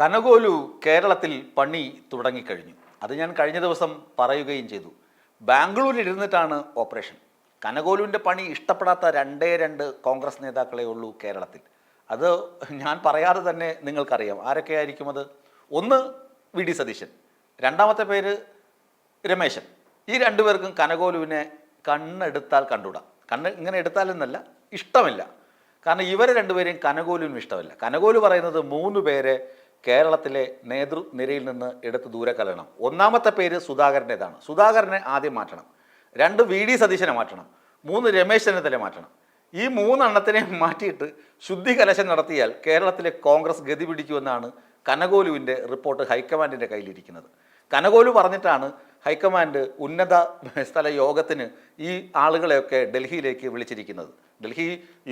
കനകോലു കേരളത്തിൽ പണി തുടങ്ങിക്കഴിഞ്ഞു. അത് ഞാൻ കഴിഞ്ഞ ദിവസം പറയുകയും ചെയ്തു. ബാംഗ്ലൂരിൽ ഇരുന്നിട്ടാണ് ഓപ്പറേഷൻ. കനകോലുവിന്റെ പണി ഇഷ്ടപ്പെടാത്ത രണ്ടേ രണ്ട് കോൺഗ്രസ് നേതാക്കളെ ഉള്ളൂ കേരളത്തിൽ. അത് ഞാൻ പറയാതെ തന്നെ നിങ്ങൾക്കറിയാം. ആരൊക്കെയായിരിക്കും അത്? ഒന്ന് വി ഡി സതീശൻ രണ്ടാമത്തെ പേര് രമേശൻ. ഈ രണ്ടുപേർക്കും കനകോലുവിനെ കണ്ണെടുത്താൽ കണ്ടുകൂടാ കണ്ണ് ഇങ്ങനെ എടുത്താലെന്നല്ല ഇഷ്ടമില്ല. കാരണം ഇവരെ രണ്ടുപേരെയും കനകോലുവിനും ഇഷ്ടമല്ല. കനകോലു പറയുന്നത് മൂന്ന് പേരെ കേരളത്തിലെ നേതൃനിരയിൽ നിന്ന് എടുത്ത് ദൂരെ കലണം ഒന്നാമത്തെ പേര് സുധാകരന്റെതാണ്. സുധാകരനെ ആദ്യം മാറ്റണം. രണ്ട് വി ഡി സതീശനെ മാറ്റണം. മൂന്ന് രമേശ് ചെന്നിത്തല മാറ്റണം. ഈ മൂന്നെണ്ണത്തിനെ മാറ്റിയിട്ട് ശുദ്ധി കലശം നടത്തിയാൽ കേരളത്തിലെ കോൺഗ്രസ് ഗതി പിടിക്കുമെന്നാണ് കനകോലുവിന്റെ റിപ്പോർട്ട് ഹൈക്കമാൻഡിന്റെ കയ്യിലിരിക്കുന്നത്. കനകോലു പറഞ്ഞിട്ടാണ് ഹൈക്കമാൻഡ് ഉന്നത സ്ഥല യോഗത്തിന് ഈ ആളുകളെയൊക്കെ ഡൽഹിയിലേക്ക് വിളിച്ചിരിക്കുന്നത്. ഡൽഹി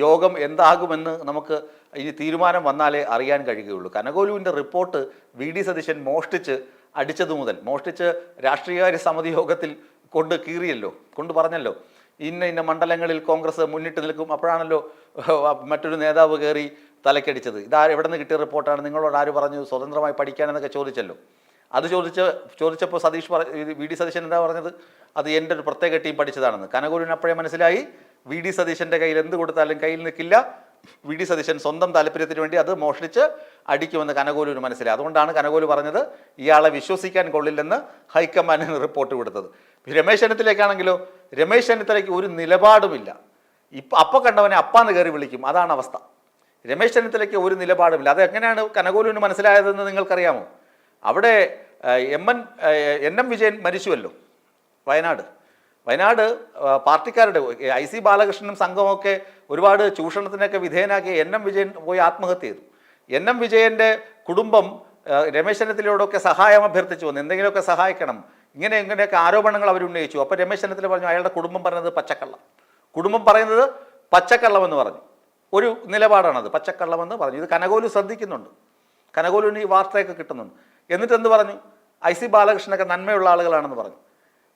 യോഗം എന്താകുമെന്ന് നമുക്ക് ഇനി തീരുമാനം വന്നാലേ അറിയാൻ കഴിയുകയുള്ളൂ. കനകോലുവിന്റെ റിപ്പോർട്ട് വി ഡി സതീശൻ മോഷ്ടിച്ച് അടിച്ചതു മുതൽ മോഷ്ടിച്ച് രാഷ്ട്രീയകാര്യ സമിതി യോഗത്തിൽ കൊണ്ട് കീറിയല്ലോ കൊണ്ട് പറഞ്ഞല്ലോ. ഇന്ന ഇന്ന മണ്ഡലങ്ങളിൽ കോൺഗ്രസ് മുന്നിട്ട് നിൽക്കും അപ്പോഴാണല്ലോ മറ്റൊരു നേതാവ് കയറി തലക്കടിച്ചത്. ഇതാ എവിടെ നിന്ന് കിട്ടിയ റിപ്പോർട്ടാണ്? നിങ്ങളോട് ആര് പറഞ്ഞു? സ്വതന്ത്രമായി പഠിക്കാനെന്നൊക്കെ ചോദിച്ചല്ലോ. അത് ചോദിച്ച ചോദിച്ചപ്പോൾ സതീഷ് പറ വി ഡി സതീശൻ എന്താ പറഞ്ഞത്? അത് എന്റെ ഒരു പ്രത്യേക ടീം പഠിച്ചതാണെന്ന്. കനകൂരിന് അപ്പോഴേ മനസ്സിലായി വി ഡി സതീശന്റെ കയ്യിൽ എന്ത് കൊടുത്താലും കയ്യിൽ നിൽക്കില്ല. വി ഡി സതീശൻ സ്വന്തം താല്പര്യത്തിന് വേണ്ടി അത് മോഷ്ടിച്ച് അടിക്കുമെന്ന് കനകോലൂർ മനസ്സിലായി. അതുകൊണ്ടാണ് കനകോലു പറഞ്ഞത് ഇയാളെ വിശ്വസിക്കാൻ കൊള്ളില്ലെന്ന് ഹൈക്കമാൻഡിന് റിപ്പോർട്ട് കൊടുത്തത്. രമേശ് ചെന്നിത്തലേക്കാണെങ്കിലോ രമേശ് ചെന്നിത്തലയ്ക്ക് ഒരു നിലപാടുമില്ല. ഇപ്പം അപ്പം കണ്ടവനെ അപ്പാന്ന് കയറി വിളിക്കും. അതാണ് അവസ്ഥ. രമേശ് ചെന്നിത്തലയ്ക്ക് ഒരു നിലപാടുമില്ല. അത് എങ്ങനെയാണ് കനകോലുവിന് മനസ്സിലായതെന്ന് നിങ്ങൾക്കറിയാമോ? അവിടെ M N N M Vijayan മരിച്ചുവല്ലോ Wayanad. Wayanad പാർട്ടിക്കാരുടെ ഐ സി ബാലകൃഷ്ണനും സംഘമൊക്കെ ഒരുപാട് ചൂഷണത്തിനൊക്കെ വിധേയനാക്കി എൻ എം വിജയൻ പോയി ആത്മഹത്യ ചെയ്തു. എൻ എം വിജയന്റെ കുടുംബം രമേശ് ചെന്നിത്തലയോടൊക്കെ സഹായം അഭ്യർത്ഥിച്ചു വന്നു. എന്തെങ്കിലുമൊക്കെ സഹായിക്കണം. ഇങ്ങനെ ഇങ്ങനെയൊക്കെ ആരോപണങ്ങൾ അവർ ഉന്നയിച്ചു. അപ്പോൾ രമേശ് ചെന്നിത്തല പറഞ്ഞു അയാളുടെ കുടുംബം പറഞ്ഞത് പച്ചക്കള്ളം. കുടുംബം പറയുന്നത് പച്ചക്കള്ളമെന്ന് പറഞ്ഞു. ഒരു നിലപാടാണത് പച്ചക്കള്ളമെന്ന് പറഞ്ഞു. ഇത് കനകോലു ശ്രദ്ധിക്കുന്നുണ്ട്. കനകോലുവിന് ഈ വാർത്തയൊക്കെ കിട്ടുന്നുണ്ട്. എന്നിട്ട് എന്ത് പറഞ്ഞു? ഐ സി ബാലകൃഷ്ണനൊക്കെ നന്മയുള്ള ആളുകളാണെന്ന് പറഞ്ഞു.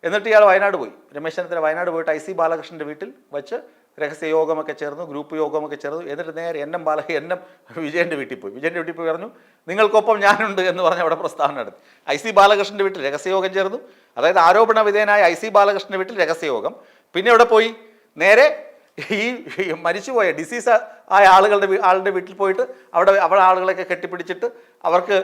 എന്നിട്ട് ഇയാൾ വയനാട് പോയി. രമേശ് ചെന്നിത്തല വയനാട് പോയിട്ട് ഐ സി ബാലകൃഷ്ണന്റെ വീട്ടിൽ വെച്ച് രഹസ്യ യോഗമൊക്കെ ചേർന്നു ഗ്രൂപ്പ് യോഗമൊക്കെ ചേർന്നു. എന്നിട്ട് നേരെ എൻ ബാല എൻ എം വിജയന്റെ വീട്ടിൽ പോയി. വിജയന്റെ വീട്ടിൽ പോയി പറഞ്ഞു നിങ്ങൾക്കൊപ്പം ഞാനുണ്ട് എന്ന് പറഞ്ഞ് അവിടെ പ്രസ്താവന നടത്തി. ഐ സി ബാലകൃഷ്ണന്റെ വീട്ടിൽ രഹസ്യയോഗം ചേർന്നു. അതായത് ആരോപണ വിധേയനായ ഐ സി ബാലകൃഷ്ണന്റെ വീട്ടിൽ രഹസ്യയോഗം പിന്നെ അവിടെ പോയി? നേരെ ഈ മരിച്ചുപോയ ഡിസീസ് ആയ ആളുകളുടെ ആളുടെ വീട്ടിൽ പോയിട്ട് അവിടെ അവിടെ ആളുകളൊക്കെ കെട്ടിപ്പിടിച്ചിട്ട് അവർക്ക്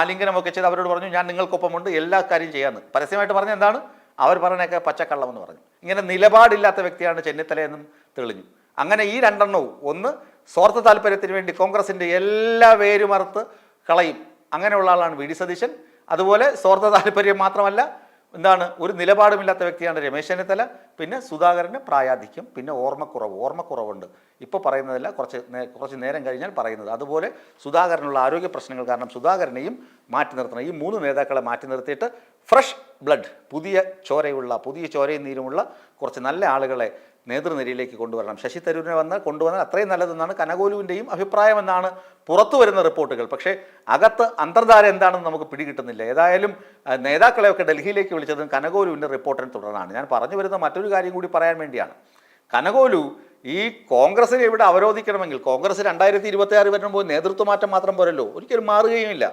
ആലിംഗനമൊക്കെ ചെയ്ത് അവരോട് പറഞ്ഞു ഞാൻ നിങ്ങൾക്കൊപ്പമുണ്ട് എല്ലാ കാര്യം ചെയ്യാമെന്ന് പരസ്യമായിട്ട് പറഞ്ഞ എന്താണ്? അവർ പറഞ്ഞൊക്കെ പച്ചക്കള്ളമെന്ന് പറഞ്ഞു. ഇങ്ങനെ നിലപാടില്ലാത്ത വ്യക്തിയാണ് ചെന്നിത്തലയെന്നും തെളിഞ്ഞു. അങ്ങനെ ഈ രണ്ടെണ്ണവും ഒന്ന് സ്വാർത്ഥ താല്പര്യത്തിന് വേണ്ടി കോൺഗ്രസിന്റെ എല്ലാ വേരുമറുത്ത് കളയും. അങ്ങനെയുള്ള ആളാണ് വി ഡി സതീശൻ. അതുപോലെ സ്വാർത്ഥ താല്പര്യം മാത്രമല്ല എന്താണ്? ഒരു നിലപാടുമില്ലാത്ത വ്യക്തിയാണ് രമേശ് ചെന്നിത്തല. പിന്നെ സുധാകരന് പ്രായാധിക്യം പിന്നെ ഓർമ്മക്കുറവ്. ഓർമ്മക്കുറവുണ്ട്. ഇപ്പോൾ പറയുന്നതല്ല കുറച്ച് കുറച്ച് നേരം കഴിഞ്ഞാൽ പറയുന്നത്. അതുപോലെ സുധാകരനുള്ള ആരോഗ്യ പ്രശ്നങ്ങൾ കാരണം സുധാകരനെയും മാറ്റി നിർത്തണം. ഈ മൂന്ന് നേതാക്കളെ മാറ്റി നിർത്തിയിട്ട് ഫ്രഷ് ബ്ലഡ് പുതിയ ചോരയുള്ള പുതിയ ചോരയും നീരുമുള്ള കുറച്ച് നല്ല ആളുകളെ നേതൃനിരയിലേക്ക് കൊണ്ടുവരണം. ശശി തരൂരിനെ വന്ന് കൊണ്ടുവന്നാൽ അത്രയും നല്ലതെന്നാണ് കനകോലുവിന്റെയും അഭിപ്രായമെന്നാണ് പുറത്തു വരുന്ന റിപ്പോർട്ടുകൾ. പക്ഷേ അകത്ത് അന്തർധാര എന്താണെന്ന് നമുക്ക് പിടികിട്ടുന്നില്ല. ഏതായാലും നേതാക്കളെയൊക്കെ ഡൽഹിയിലേക്ക് വിളിച്ചതും കനകോലുവിന്റെ റിപ്പോർട്ടിനെ തുടർന്നാണ്. ഞാൻ പറഞ്ഞു വരുന്ന മറ്റൊരു കാര്യം കൂടി പറയാൻ വേണ്ടിയാണ്. കനകോലു ഈ കോൺഗ്രസിനെ ഇവിടെ അവരോധിക്കണമെങ്കിൽ കോൺഗ്രസ് രണ്ടായിരത്തി ഇരുപത്തി ആറ് വരുമ്പോൾ നേതൃത്വ മാറ്റം മാത്രം പോരല്ലോ. ഒരിക്കലും മാറുകയുമില്ല.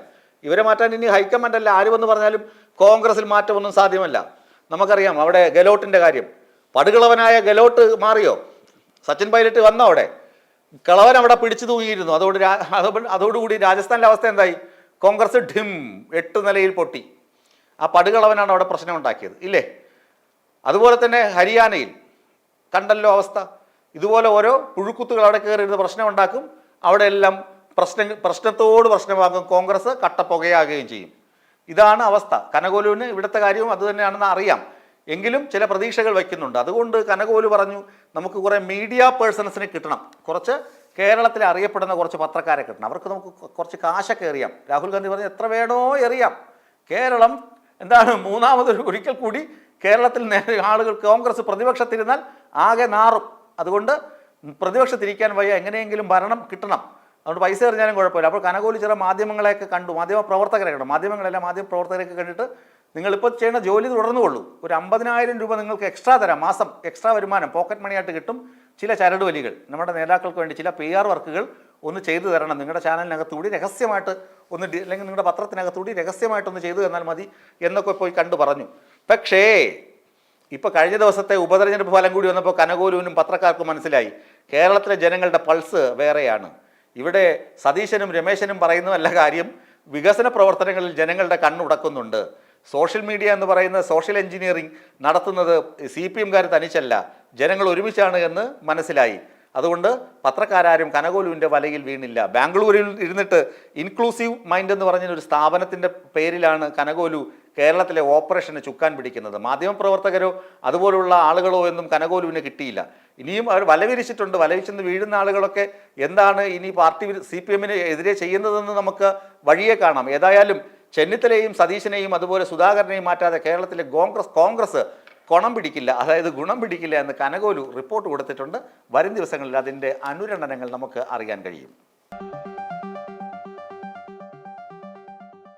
ഇവരെ മാറ്റാൻ ഇനി ഹൈക്കമാൻഡ് അല്ല ആര് വന്ന് പറഞ്ഞാലും കോൺഗ്രസിൽ മാറ്റമൊന്നും സാധ്യമല്ല. നമുക്കറിയാം അവിടെ ഗെലോട്ടിന്റെ കാര്യം. പടുകളവനായ ഗലോട്ട് മാറിയോ? സച്ചിൻ പൈലറ്റ് വന്നോ അവിടെ? കളവൻ അവിടെ പിടിച്ചു തൂങ്ങിയിരുന്നു. അതോട് അതോടുകൂടി രാജസ്ഥാനിലെ അവസ്ഥ എന്തായി? കോൺഗ്രസ് ഡിം എട്ട് നിലയിൽ പൊട്ടി. ആ പടുകളവനാണ് അവിടെ പ്രശ്നം ഉണ്ടാക്കിയത് ഇല്ലേ? അതുപോലെ തന്നെ ഹരിയാനയിൽ കണ്ടല്ലോ അവസ്ഥ. ഇതുപോലെ ഓരോ പുഴുക്കുത്തുകൾ അവിടെ കയറിയിരുന്ന് പ്രശ്നം ഉണ്ടാക്കും അവിടെ എല്ലാം പ്രശ്നം പ്രശ്നത്തോട് പ്രശ്നമാകും കോൺഗ്രസ് കട്ടപ്പുകയാകുകയും ചെയ്യും. ഇതാണ് അവസ്ഥ. കനകോലുവിന് ഇവിടുത്തെ കാര്യവും അതുതന്നെയാണെന്ന് അറിയാം. എങ്കിലും ചില പ്രതീക്ഷകൾ വയ്ക്കുന്നുണ്ട്. അതുകൊണ്ട് കനകോലു പറഞ്ഞു നമുക്ക് കുറേ മീഡിയ പേഴ്സൺസിനെ കിട്ടണം. കുറച്ച് കേരളത്തിൽ അറിയപ്പെടുന്ന കുറച്ച് പത്രക്കാരെ കിട്ടണം. അവർക്ക് നമുക്ക് കുറച്ച് കാശൊക്കെ എറിയാം. രാഹുൽ ഗാന്ധി പറഞ്ഞു എത്ര വേണോ എറിയാം. കേരളം എന്താണ് മൂന്നാമതൊരു ഒരിക്കൽ കൂടി. കേരളത്തിൽ ആളുകൾ കോൺഗ്രസ് പ്രതിപക്ഷത്തിരുന്നാൽ ആകെ നാറും. അതുകൊണ്ട് പ്രതിപക്ഷത്തിരിക്കാൻ വയ്യ. എങ്ങനെയെങ്കിലും ഭരണം കിട്ടണം. അതുകൊണ്ട് പൈസ എറിഞ്ഞാലും കുഴപ്പമില്ല. അപ്പോൾ കനകോലി ചില മാധ്യമങ്ങളെയൊക്കെ കണ്ടു. മാധ്യമ പ്രവർത്തകരെ കണ്ടു. മാധ്യമങ്ങളെല്ലാം മാധ്യമ പ്രവർത്തകരെയൊക്കെ കണ്ടിട്ട് നിങ്ങളിപ്പോൾ ചെയ്യുന്ന ജോലി തുടർന്നു കൊള്ളൂ. ഒരു അമ്പതിനായിരം രൂപ നിങ്ങൾക്ക് എക്സ്ട്രാ തരാം. മാസം എക്സ്ട്രാ വരുമാനം. പോക്കറ്റ് മണിയായിട്ട് കിട്ടും ചില ചരടുവലികൾ നമ്മുടെ നേതാക്കൾക്ക് വേണ്ടി ചില പി ആർ വർക്കുകൾ ഒന്ന് ചെയ്തു തരണം. നിങ്ങളുടെ ചാനലിനകത്തുകൂടി രഹസ്യമായിട്ട് ഒന്ന് അല്ലെങ്കിൽ നിങ്ങളുടെ പത്രത്തിനകത്തുകൂടി രഹസ്യമായിട്ടൊന്ന് ചെയ്തു തന്നാൽ മതി എന്നൊക്കെ പോയി കണ്ടു പറഞ്ഞു. പക്ഷേ ഇപ്പൊ കഴിഞ്ഞ ദിവസത്തെ ഉപതെരഞ്ഞെടുപ്പ് ഫലം കൂടി വന്നപ്പോൾ കനകോലുവിനും പത്രക്കാർക്കും മനസ്സിലായി. കേരളത്തിലെ ജനങ്ങളുടെ പൾസ് വേറെയാണ്. ഇവിടെ സതീശനും രമേശനും പറയുന്ന വല്ല കാര്യം വികസന പ്രവർത്തനങ്ങളിൽ ജനങ്ങളുടെ കണ്ണുടക്കുന്നുണ്ട്. സോഷ്യൽ മീഡിയ എന്ന് പറയുന്ന സോഷ്യൽ എഞ്ചിനീയറിംഗ് നടത്തുന്നത് സി പി എംകാർ തനിച്ചല്ല. ജനങ്ങൾ ഒരുമിച്ചാണ് എന്ന് മനസ്സിലായി. അതുകൊണ്ട് പത്രക്കാരും കനകോലുവിന്റെ വലയിൽ വീണില്ല. ബാംഗ്ലൂരിൽ ഇരുന്നിട്ട് ഇൻക്ലൂസീവ് മൈൻഡ് എന്ന് പറഞ്ഞ ഒരു സ്ഥാപനത്തിന്റെ പേരിലാണ് കനകോലു കേരളത്തിലെ ഓപ്പറേഷന് ചുക്കാൻ പിടിക്കുന്നത്. മാധ്യമപ്രവർത്തകരോ അതുപോലുള്ള ആളുകളോ എന്നും കനകോലുവിന് കിട്ടിയില്ല. ഇനിയും അവർ വലവിരിച്ചിട്ടുണ്ട്. വലവിച്ചെന്ന് വീഴുന്ന ആളുകളൊക്കെ എന്താണ് ഇനി പാർട്ടി സി പി എമ്മിന് എതിരെ ചെയ്യുന്നതെന്ന് നമുക്ക് വഴിയെ കാണാം. ഏതായാലും ചെന്നിത്തലയും സതീശനെയും അതുപോലെ സുധാകരനെയും മാറ്റാതെ കേരളത്തിലെ കോൺഗ്രസ് കോൺഗ്രസ് കൊണം പിടിക്കില്ല. അതായത് ഗുണം പിടിക്കില്ല എന്ന് കനകോലു റിപ്പോർട്ട് കൊടുത്തിട്ടുണ്ട്. വരും ദിവസങ്ങളിൽ അതിന്റെ അനുരണനങ്ങൾ നമുക്ക് അറിയാൻ കഴിയും.